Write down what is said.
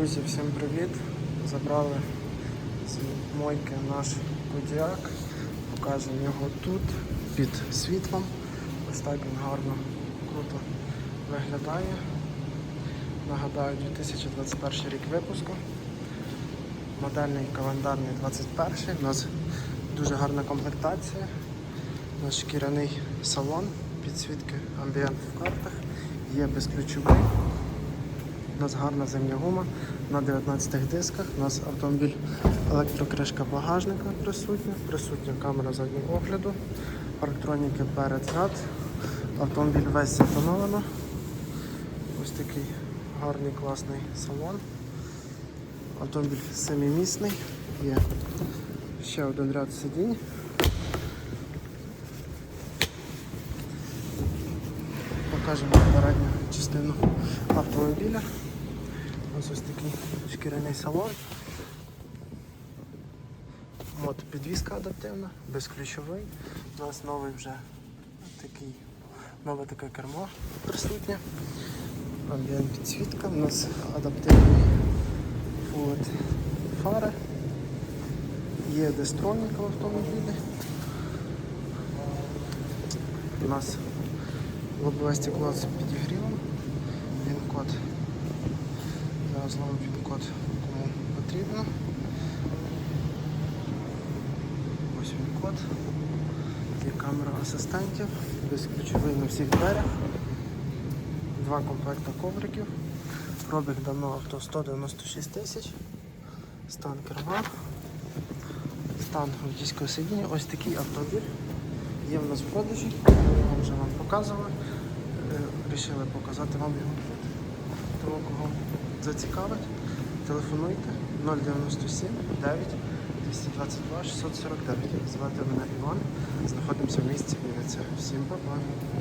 Друзі, всім привіт! Забрали з мойки наш кодіак. Покажемо його тут під світлом. Ось так він гарно, круто виглядає. Нагадаю, 2021 рік випуску. Модельний календарний 21 У нас дуже гарна комплектація. Наш шкіряний салон, підсвітки амбієнт в картах, є безключовий. У нас гарна зимня гума на 19 дисках. У нас автомобіль електрокришка багажника присутня, присутня камера заднього огляду, парктроніки перед зад. Автомобіль весь затоновано. Ось такий гарний класний салон. Автомобіль семимісний. Є ще один ряд сидінь. Покажемо передню частину автомобіля. Ось ось такий шкіряний салон. От підвізка адаптивна, безключовий. У нас новий вже такий, нове таке кермо присутнє. Амбієнт підсвітка, у нас адаптивний фулет фари. Є дестронік в автомобілі. У нас лобове стекло з підігрівом. Він-код. Зараз знову він-код кому потрібно. Ось він код. Є камера асистентів, безключовий на всіх дверях. Два комплекти ковриків. Пробіг давно авто 196 тисяч. Стан керма. Стан водійського сидіння. Ось такий автомобіль. Є в нас в продажі. Ми вже вам показували. Е, Рішили показати вам його зацікавить, телефонуйте 097 9 222 649. Звати мене Іван. Знаходимося в місті Вінниця. Всім па-па.